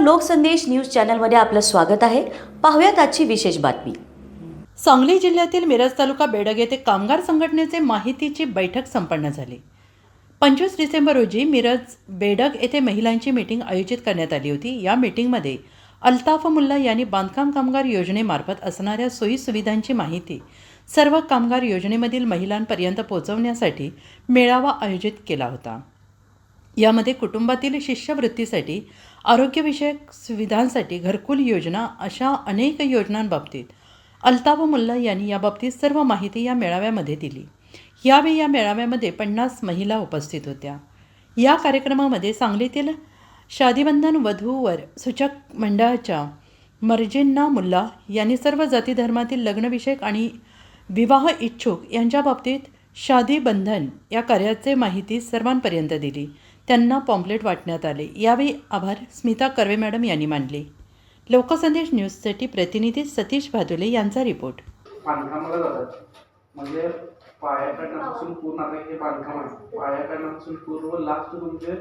Loksandesh news चॅनलमध्ये आपलं स्वागत आहे. पाहुयात आजची विशेष बातमी. सांगली जिल्ह्यातील मिरज तालुका बेडग येथे कामगार संघटनेचे माहितीची बैठक संपन्न झाली. पंचवीस डिसेंबर रोजी मिरज बेडग येथे महिलांची मीटिंग आयोजित करण्यात आली होती. या मीटिंगमध्ये अल्ताफ मुल्ला यांनी बांधकाम कामगार योजनेमार्फत असणाऱ्या सोयी सुविधांची माहिती सर्व कामगार योजनेमधील महिलांपर्यंत पोहोचवण्यासाठी मेळावा आयोजित केला होता. यामध्ये कुटुंबातील शिष्यवृत्तीसाठी आरोग्यविषयक सुविधांसाठी घरकुल योजना अशा अनेक योजनांबाबतीत अल्ताफ मुल्ला यांनी याबाबतीत सर्व माहिती या मेळाव्यामध्ये दिली. यावेळी या मेळाव्यामध्ये पन्नास महिला उपस्थित होत्या. या कार्यक्रमामध्ये सांगलीतील शादीबंधन वधूवर सूचक मंडळाच्या मर्जिन्ना मुल्ला यांनी सर्व जाती धर्मातील लग्नविषयक आणि विवाह इच्छुक यांच्या बाबतीत शादी बंधन या कार्याचे माहिती सर्वांपर्यंत दिली. त्यांना पॉम्पलेट वाटण्यात आले. यावेळी आभार. स्मिता कर्वे मॅडम यांनी मानले. लोकसंदेश न्यूजसाठी प्रतिनिधी सतीश भादुले यांचा रिपोर्ट. बांधकामाला जातात. म्हणजे पायाकडण्यापासून पूर्ण आता हे बांधकाम आहे. पायाकडण्यापासून पूर्ण लास्ट म्हणजे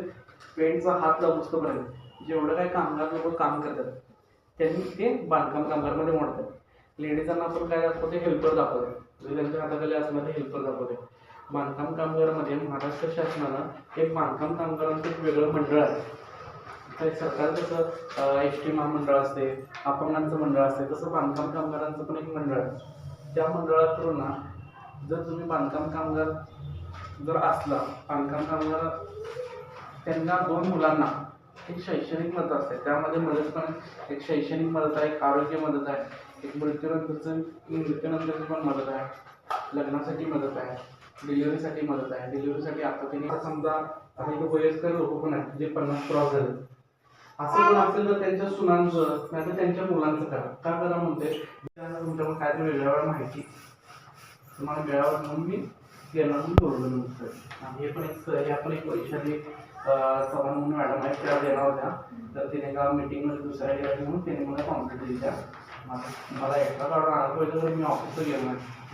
पेंटचा हात लावूस्तपर्यंत जेवढं काही कामगार लोक काम करतात त्यांनी ते बांधकाम कामगारमध्ये मोडतात. लेडीजांना आपण काय दाखवते हेल्पर दाखवते त्यांच्या हाताखाली असणार हेल्पर दाखवते बांधकाम कामगारामध्ये महाराष्ट्र शासनानं एक बांधकाम कामगारांचं एक वेगळं मंडळ आहे. तर सरकार जसं एस टी महामंडळ असते अपंगांचं मंडळ असते तसं बांधकाम कामगारांचं पण एक मंडळ आहे. त्या मंडळाकडून ना जर तुम्ही बांधकाम कामगार जर असला बांधकाम कामगार त्यांना दोन मुलांना एक शैक्षणिक मदत असते. त्यामध्ये मदत पण एक शैक्षणिक मदत आहे एक आरोग्य मदत आहे एक मृत्यूनंतरचं मृत्यूनंतरची पण मदत आहे लग्नासाठी मदत आहे. डिलिव्हरीसाठी मदत आहे. डिलिव्हरीसाठी आता त्यांनी समजा आता इथे वयस्कर लोक पण आहेत जे पन्नास क्रॉस झाले. असं पण असेल तर त्यांच्या सुनांचं नाही तर त्यांच्या मुलांचं करा. का करा म्हणते? तुमच्याकडून काय तरी वेगळ्या माहिती. तुम्हाला मिळावं म्हणून मी येणार म्हणून बोललो नसतं आणि हे पण एक हे पण एक वैशाली चव्हाण म्हणून मॅडम आहेत त्या देणार होत्या. तर तिने का मीटिंगमध्ये दुसऱ्या गेल्या म्हणून तिने मला कॉम्प्लीट दिल्या मला- मला काढून आला पाहिजे तर मी ऑफिसला गेलो नाही